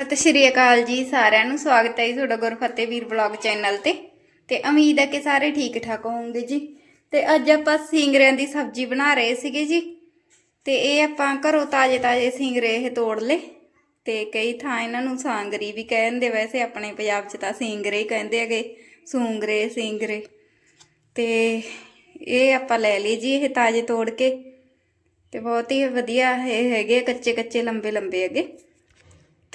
ਸਤਿ ਸ਼੍ਰੀ ਅਕਾਲ ਜੀ ਸਾਰਿਆਂ ਨੂੰ, ਸਵਾਗਤ ਹੈ ਜੀ ਤੁਹਾਡਾ ਗੁਰਫਤਿਹ ਵੀਰ ਬਲੌਗ ਚੈਨਲ ਤੇ। ਤੇ ਉਮੀਦ ਹੈ ਕਿ ਸਾਰੇ ਠੀਕ ਠਾਕ ਹੋਵੋਗੇ ਜੀ। ਤੇ ਅੱਜ ਆਪਾਂ ਸਿੰਗਰਿਆਂ ਦੀ ਸਬਜ਼ੀ ਬਣਾ ਰਹੇ ਸੀਗੇ ਜੀ। ਤੇ ਇਹ ਆਪਾਂ ਘਰੋਂ ਤਾਜ਼ੇ ਤਾਜ਼ੇ ਸਿੰਗਰੇ ਇਹ ਤੋੜ ਲਏ। ਤੇ ਕਈ ਥਾਂ ਇਹਨਾਂ ਨੂੰ ਸਾਂਗਰੀ ਵੀ ਕਹਿੰਦੇ, ਵੈਸੇ ਆਪਣੇ ਪੰਜਾਬ 'ਚ ਤਾਂ ਸਿੰਗਰੇ ਹੀ ਕਹਿੰਦੇ ਹੈਗੇ, ਸੂੰਗਰੇ, ਸਿੰਗਰੇ। ਤੇ ਇਹ ਆਪਾਂ ਲੈ ਲਈ ਜੀ ਇਹ ਤਾਜ਼ੇ ਤੋੜ ਕੇ। ਤੇ ਬਹੁਤ ਹੀ ਵਧੀਆ ਇਹ ਹੈਗੇ ਕੱਚੇ ਕੱਚੇ ਲੰਬੇ ਲੰਬੇ ਹੈਗੇ।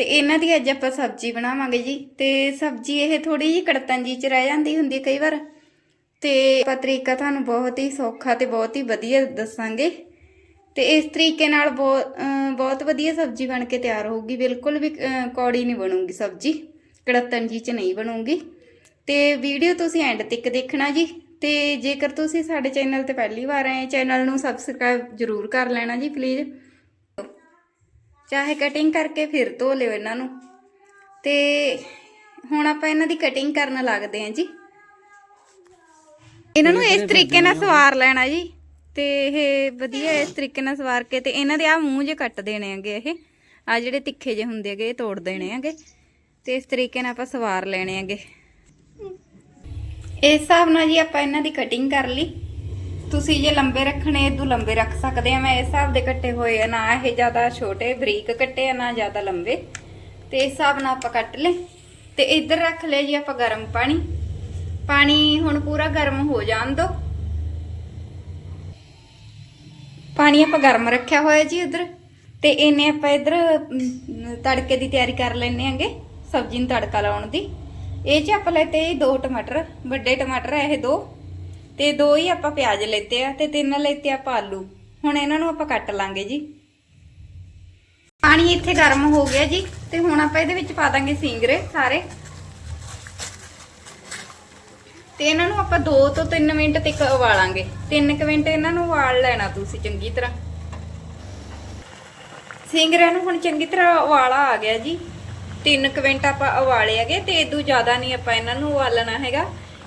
ਤੇ ਇਹਨਾਂ ਦੀ ਅੱਜ ਆਪਾਂ ਸਬਜ਼ੀ ਬਣਾਵਾਂਗੇ ਜੀ। ਤੇ ਸਬਜ਼ੀ ਇਹ ਥੋੜੀ ਜਿਹੀ ਕੜਤਨ ਜੀ ਚ ਰਹਿ ਜਾਂਦੀ ਹੁੰਦੀ ਹੈ ਕਈ ਵਾਰ। ਤੇ ਆਪਾਂ ਤਰੀਕਾ ਤੁਹਾਨੂੰ ਬਹੁਤ ਹੀ ਸੌਖਾ ਤੇ ਬਹੁਤ ਹੀ ਵਧੀਆ ਦੱਸਾਂਗੇ। ਤੇ ਇਸ ਤਰੀਕੇ ਨਾਲ ਬਹੁਤ ਬਹੁਤ ਵਧੀਆ ਸਬਜ਼ੀ ਬਣ ਕੇ ਤਿਆਰ ਹੋਊਗੀ। ਬਿਲਕੁਲ ਵੀ ਕੌੜੀ ਨਹੀਂ ਬਣੂਗੀ ਸਬਜ਼ੀ। ਕੜਤਨ ਜੀ ਚ ਨਹੀਂ ਬਣੂਗੀ। ਤੇ ਵੀਡੀਓ ਤੁਸੀਂ ਐਂਡ ਤੱਕ ਦੇਖਣਾ ਜੀ। ਤੇ ਜੇਕਰ ਤੁਸੀਂ ਸਾਡੇ ਚੈਨਲ ਤੇ ਪਹਿਲੀ ਵਾਰ ਆਏ, ਚੈਨਲ ਨੂੰ ਸਬਸਕ੍ਰਾਈਬ ਜਰੂਰ ਕਰ ਲੈਣਾ ਜੀ, ਪਲੀਜ਼। ਚਾਹੇ ਕਟਿੰਗ ਕਰਕੇ ਫਿਰ ਧੋ ਲਿਓ ਇਹਨਾਂ ਨੂੰ। ਤੇ ਹੁਣ ਆਪਾਂ ਇਹਨਾਂ ਦੀ ਕਟਿੰਗ ਕਰਨ ਲੱਗਦੇ ਹਾਂ ਜੀ। ਇਹਨਾਂ ਨੂੰ ਇਸ ਤਰੀਕੇ ਨਾਲ ਸਵਾਰ ਲੈਣਾ ਜੀ। ਤੇ ਇਹ ਵਧੀਆ ਇਸ ਤਰੀਕੇ ਨਾਲ ਸਵਾਰ ਕੇ ਤੇ ਇਹਨਾਂ ਦੇ ਆ ਮੂੰਹ ਜੇ ਕੱਟ ਦੇਣੇ ਹੈਗੇ ਇਹ। ਆ ਜਿਹੜੇ ਤਿੱਖੇ ਜੇ ਹੁੰਦੇ ਹੈਗੇ, ਇਹ ਤੋੜ ਦੇਣੇ ਹੈਗੇ। ਤੇ ਇਸ ਤਰੀਕੇ ਨਾਲ ਆਪਾਂ ਸਵਾਰ ਲੈਣੇ ਹੈਗੇ। ਇਸ ਹਿਸਾਬ ਨਾਲ ਜੀ ਆਪਾਂ ਇਹਨਾਂ ਦੀ ਕਟਿੰਗ ਕਰ ਲਈ। ਤੁਸੀਂ ਜੇ ਲੰਬੇ ਰੱਖਣੇ ਇਦੋਂ ਲੰਬੇ ਰੱਖ ਸਕਦੇ ਆ। ਮੈਂ ਇਸ ਹਿਸਾਬ ਦੇ ਕੱਟੇ ਹੋਏ ਆ। ਨਾ ਇਹ ਜ਼ਿਆਦਾ ਛੋਟੇ ਬਰੀਕ ਕੱਟੇ ਆ, ਨਾ ਜ਼ਿਆਦਾ ਲੰਬੇ। ਤੇ ਇਸ ਹਿਸਾਬ ਨਾਲ ਆਪਾਂ ਕੱਟ ਲਏ। ਤੇ ਇੱਧਰ ਰੱਖ ਲਿਆ ਜੀ ਆਪਾਂ ਗਰਮ ਪਾਣੀ। ਪਾਣੀ ਹੁਣ ਪੂਰਾ ਗਰਮ ਹੋ ਜਾਣ ਦੋ। ਪਾਣੀ ਆਪਾਂ ਗਰਮ ਰੱਖਿਆ ਹੋਇਆ ਜੀ ਇੱਧਰ। ਤੇ ਇਹਨੇ ਆਪਾਂ ਇੱਧਰ ਤੜਕੇ ਦੀ ਤਿਆਰੀ ਕਰ ਲੈਣੇ ਆਂਗੇ, ਸਬਜ਼ੀ ਨੂੰ ਤੜਕਾ ਲਾਉਣ ਦੀ। ਇਹ ਚ ਆਪਾਂ ਲੈਤੇ ਜੀ ਦੋ ਟਮਾਟਰ, ਵੱਡੇ ਟਮਾਟਰ ਆ, ਇਹ ਦੋ। ਤੇ ਦੋ ਹੀ ਆਪਾਂ ਪਿਆਜ਼ ਲੈਤੇ ਆ ਤੇ ਤਿੰਨ ਲੈਤੇ ਆਪਾਂ ਆਲੂ। ਹੁਣ ਇਹਨਾਂ ਨੂੰ ਆਪਾਂ ਕੱਟ ਲਾਂਗੇ ਜੀ। ਪਾਣੀ ਇੱਥੇ ਗਰਮ ਹੋ ਗਿਆ ਜੀ ਤੇ ਹੁਣ ਆਪਾਂ ਇਹਦੇ ਵਿੱਚ ਪਾ ਦਾਂਗੇ ਸਿੰਗਰੇ ਸਾਰੇ। ਤੇ ਇਹਨਾਂ ਨੂੰ ਆਪਾਂ 2 ਤੋਂ 3 ਮਿੰਟ ਤੱਕ ਉਬਾਲਾਂਗੇ। 3 ਕੁ ਮਿੰਟ ਇਹਨਾਂ ਨੂੰ ਉਬਾਲ ਲੈਣਾ ਤੁਸੀਂ ਚੰਗੀ ਤਰ੍ਹਾਂ। ਸਿੰਗਰਿਆਂ ਨੂੰ ਹੁਣ ਚੰਗੀ ਤਰ੍ਹਾਂ ਉਬਾਲਾ ਆ ਗਿਆ ਜੀ। 3 ਕੁ ਮਿੰਟ ਆਪਾਂ ਉਬਾਲੇ ਹੈਗੇ ਤੇ ਇਦੋਂ ਜ਼ਿਆਦਾ ਨਹੀਂ ਆਪਾਂ ਇਹਨਾਂ ਨੂੰ ਉਬਾਲਣਾ ਹੈਗਾ।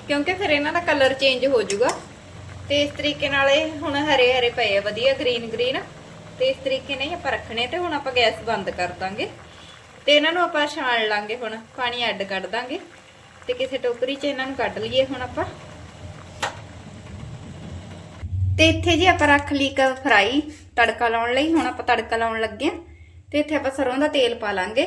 ਕਿਉਂਕਿ ਫਿਰ ਇਹਨਾਂ ਦਾ ਕਲਰ ਚੇਂਜ ਹੋ ਜਾਊਗਾ। ਤੇ ਇਸ ਤਰੀਕੇ ਨਾਲ ਇਹ ਹੁਣ ਹਰੇ ਹਰੇ ਪਏ ਆ, ਵਧੀਆ ਗ੍ਰੀਨ ਗ੍ਰੀਨ ਤੇ ਇਸ ਤਰੀਕੇ ਨਾਲ ਆਪਾਂ ਰੱਖਣੇ ਤੇ ਹੁਣ ਆਪਾਂ ਗੈਸ ਬੰਦ ਕਰ ਦਾਂਗੇ। ਤੇ ਇਹਨਾਂ ਨੂੰ ਆਪਾਂ ਛਾਣ ਲਾਂਗੇ ਹੁਣ, ਪਾਣੀ ਐਡ ਕੱਢ ਦਾਂਗੇ। ਤੇ ਕਿਸੇ ਟੋਕਰੀ 'ਚ ਇਹਨਾਂ ਨੂੰ ਕੱਢ ਲਈਏ ਹੁਣ ਆਪਾਂ। ਤੇ ਇੱਥੇ ਜੀ ਆਪਾਂ ਰੱਖ ਲਈ ਇੱਕ ਫਰਾਈ ਤੜਕਾ ਲਾਉਣ ਲਈ। ਹੁਣ ਆਪਾਂ ਤੜਕਾ ਲਾਉਣ ਲੱਗੇ ਹਾਂ ਤੇ ਇੱਥੇ ਆਪਾਂ ਸਰੋਂ ਦਾ ਤੇਲ ਪਾ ਲਾਂਗੇ।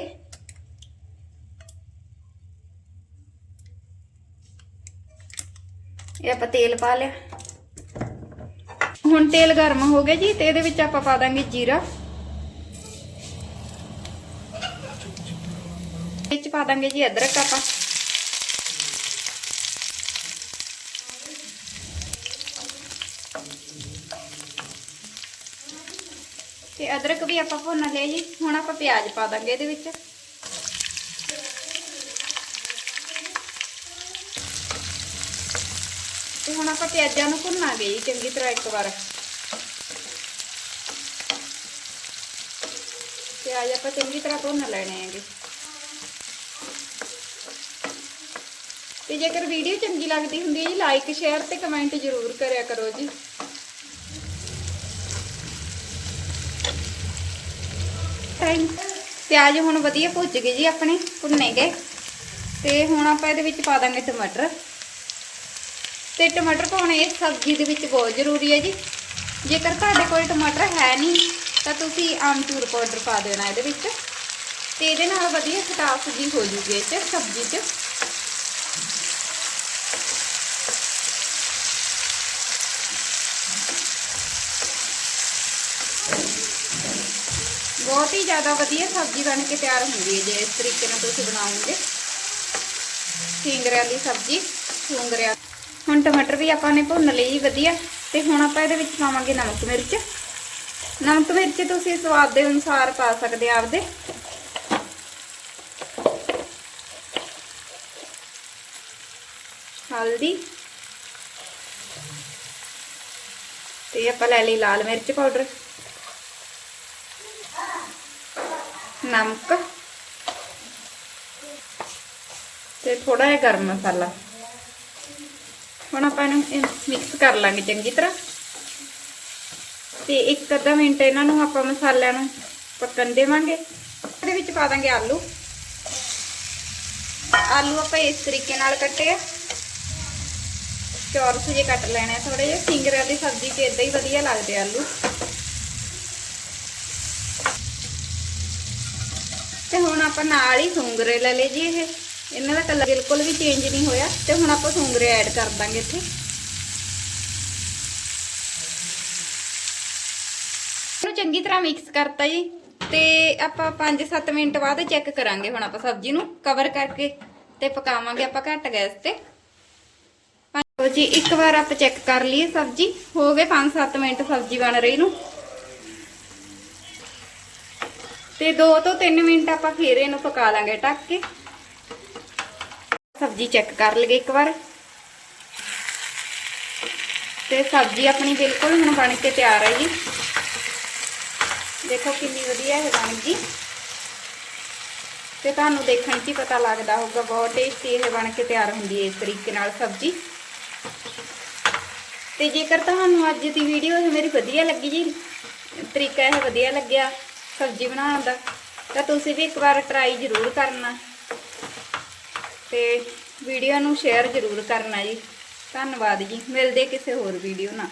ਇਹ ਆਪਾਂ ਤੇਲ ਪਾ ਲਿਆ। ਹੁਣ ਤੇਲ ਗਰਮ ਹੋ ਗਿਆ ਜੀ, ਤੇ ਇਹਦੇ ਵਿੱਚ ਆਪਾਂ ਪਾ ਦਾਂਗੇ ਜੀਰਾ। ਵਿੱਚ ਪਾ ਦਾਂਗੇ ਜੀ ਅਦਰਕ ਆਪਾਂ। ਤੇ ਅਦਰਕ ਵੀ ਆਪਾਂ ਭੁੰਨ ਲਿਆ ਜੀ, ਹੁਣ ਆਪਾਂ ਪਿਆਜ਼ ਪਾ ਦਾਂਗੇ ਇਹਦੇ ਵਿੱਚ। ਤੇ ਹੁਣ ਆਪਾਂ ਪਿਆਜ਼ਾਂ ਨੂੰ ਭੁੰਨਾਂਗੇ ਜੀ ਚੰਗੀ ਤਰ੍ਹਾਂ ਇੱਕ ਵਾਰ। ਪਿਆਜ਼ ਆਪਾਂ ਚੰਗੀ ਤਰ੍ਹਾਂ ਭੁੰਨ ਲੈਣੇ ਹੈਗੇ। ਤੇ ਜੇਕਰ ਵੀਡੀਓ ਚੰਗੀ ਲੱਗਦੀ ਹੁੰਦੀ ਹੈ ਜੀ ਲਾਈਕ ਸ਼ੇਅਰ ਤੇ ਕਮੈਂਟ ਜ਼ਰੂਰ ਕਰਿਆ ਕਰੋ ਜੀ। ਪਿਆਜ਼ ਹੁਣ ਵਧੀਆ ਭੁੱਜ ਗਏ ਜੀ ਆਪਣੇ ਭੁੰਨੇ ਗਏ। ਤੇ ਹੁਣ ਆਪਾਂ ਇਹਦੇ ਵਿੱਚ ਪਾ ਦਾਂਗੇ ਟਮਾਟਰ। ਤੇ ਟਮਾਟਰ ਪਾਉਣੇ ਇਸ ਸਬਜ਼ੀ ਦੇ ਵਿੱਚ ਬਹੁਤ ਜ਼ਰੂਰੀ ਹੈ ਜੀ। ਜੇਕਰ ਤੁਹਾਡੇ ਕੋਲ ਟਮਾਟਰ ਹੈ ਨਹੀਂ, ਤਾਂ ਤੁਸੀਂ ਆਮਚੂਰ ਪਾਊਡਰ ਪਾ ਦੇਣਾ ਇਹਦੇ ਵਿੱਚ। ਤੇ ਇਹਦੇ ਨਾਲ ਵਧੀਆ ਖਟਾਸ ਜੀ ਹੋ ਜੂਗੀ ਇਹ ਚ, ਸਬਜ਼ੀ 'ਚ। ਬਹੁਤ ਹੀ ਜ਼ਿਆਦਾ ਵਧੀਆ ਸਬਜ਼ੀ ਬਣ ਕੇ ਤਿਆਰ ਹੁੰਦੀ ਹੈ ਜੇ ਇਸ ਤਰੀਕੇ ਨਾਲ ਤੁਸੀਂ ਬਣਾਓਗੇ। ਸਿੰਗਰਿਆਂ ਦੀ ਸਬਜ਼ੀ, ਸਿੰਗਰਿਆਂ ਹੁਣ ਟਮਾਟਰ ਵੀ ਆਪਾਂ ਨੇ ਭੁੰਨ ਲਈ ਵਧੀਆ। ਤੇ ਹੁਣ ਆਪਾਂ ਇਹਦੇ ਵਿੱਚ ਪਾਵਾਂਗੇ ਨਮਕ ਮਿਰਚ। ਨਮਕ ਮਿਰਚ ਤੁਸੀਂ ਸਵਾਦ ਦੇ ਅਨੁਸਾਰ ਪਾ ਸਕਦੇ ਆ ਆਪਦੇ। ਹਲਦੀ। ਤੇ ਆਪਾਂ ਲੈ ਲਈ ਲਾਲ ਮਿਰਚ ਪਾਊਡਰ। ਨਮਕ। ਤੇ ਥੋੜਾ ਜਿਹਾ ਗਰਮ ਮਸਾਲਾ। ਹੁਣ ਆਪਾਂ ਇਹਨੂੰ ਮਿਕਸ ਕਰ ਲਾਂਗੇ ਚੰਗੀ ਤਰ੍ਹਾਂ। ਤੇ ਇੱਕ ਅੱਧਾ ਮਿੰਟ ਇਹਨਾਂ ਨੂੰ ਆਪਾਂ ਮਸਾਲਿਆਂ ਨੂੰ ਪੱਕਣ ਦੇਵਾਂਗੇ। ਇਹਦੇ ਵਿੱਚ ਪਾ ਦਾਂਗੇ ਆਲੂ। ਆਲੂ ਆਪਾਂ ਇਸ ਤਰੀਕੇ ਨਾਲ ਕੱਟੇ ਆ। ਚੌਰਸ ਜੇ ਕੱਟ ਲੈਣੇ ਆ ਥੋੜੇ ਜਿਹੇ। ਸਿੰਗਰਾਂ ਦੀ ਸਬਜ਼ੀ ਤੇ ਇਦਾਂ ਹੀ ਵਧੀਆ ਲੱਗਦੇ ਆਲੂ। ਤੇ ਹੁਣ ਆਪਾਂ ਨਾਲ ਹੀ ਸੁੰਗਰੇ ਲੈ ਲਏ ਜੀ ਇਹ। ਇਹਨਾਂ ਦਾ ਕਲਰ ਬਿਲਕੁਲ ਵੀ ਚੇਂਜ ਨਹੀਂ ਹੋਇਆ ਤੇ ਹੁਣ ਆਪਾਂ ਸੁੰਗਰੇ ਐਡ ਕਰ ਦਾਂਗੇ ਇੱਥੇ। ਇਹਨੂੰ ਚੰਗੀ ਤਰ੍ਹਾਂ ਮਿਕਸ ਕਰਤਾ ਜੀ ਤੇ ਆਪਾਂ 5-7 ਮਿੰਟ ਬਾਅਦ ਚੈੱਕ ਕਰਾਂਗੇ ਹੁਣ ਆਪਾਂ ਸਬਜ਼ੀ ਨੂੰ ਕਵਰ ਕਰਕੇ ਤੇ ਪਕਾਵਾਂਗੇ ਆਪਾਂ ਘੱਟ ਗੈਸ ਤੇ। ਲਓ ਜੀ, ਇੱਕ ਵਾਰ ਆਪਾਂ ਚੈੱਕ ਕਰ ਲਈਏ ਸਬਜ਼ੀ। ਹੋ ਗਏ 5-7 ਮਿੰਟ ਸਬਜ਼ੀ ਬਣ ਰਹੀ ਨੂੰ। ਤੇ 2 ਤੋਂ 3 ਮਿੰਟ ਆਪਾਂ ਫੇਰ ਇਹਨੂੰ ਪਕਾ ਲਾਂਗੇ ਢੱਕ ਕੇ। ਸਬਜ਼ੀ ਚੈੱਕ ਕਰ ਲਈਏ ਇੱਕ ਵਾਰ। ਤੇ ਸਬਜ਼ੀ ਆਪਣੀ ਬਿਲਕੁਲ ਹੁਣ ਬਣ ਕੇ ਤਿਆਰ ਹੈ ਜੀ। ਦੇਖੋ ਕਿੰਨੀ ਵਧੀਆ ਇਹ ਬਣ ਗਈ। ਤੇ ਤੁਹਾਨੂੰ ਦੇਖਣ 'ਚ ਹੀ ਪਤਾ ਲੱਗਦਾ ਹੋਊਗਾ, ਬਹੁਤ ਟੇਸਟੀ ਇਹ ਬਣ ਕੇ ਤਿਆਰ ਹੁੰਦੀ ਹੈ ਇਸ ਤਰੀਕੇ ਨਾਲ ਸਬਜ਼ੀ। ਤੇ ਜੇਕਰ ਤੁਹਾਨੂੰ ਅੱਜ ਦੀ ਵੀਡੀਓ ਇਹ ਮੇਰੀ ਵਧੀਆ ਲੱਗੀ ਜੀ, ਤਰੀਕਾ ਇਹ ਵਧੀਆ ਲੱਗਿਆ ਸਬਜ਼ੀ ਬਣਾਉਣ ਦਾ, ਤਾਂ ਤੁਸੀਂ ਵੀ ਇੱਕ ਵਾਰ ਟਰਾਈ ਜ਼ਰੂਰ ਕਰਨਾ। ਤੇ ਵੀਡੀਓ ਨੂੰ ਸ਼ੇਅਰ ਜ਼ਰੂਰ ਕਰਨਾ ਜੀ। ਧੰਨਵਾਦ ਜੀ। ਮਿਲਦੇ ਕਿਸੇ ਹੋਰ ਵੀਡੀਓ ਨਾਲ।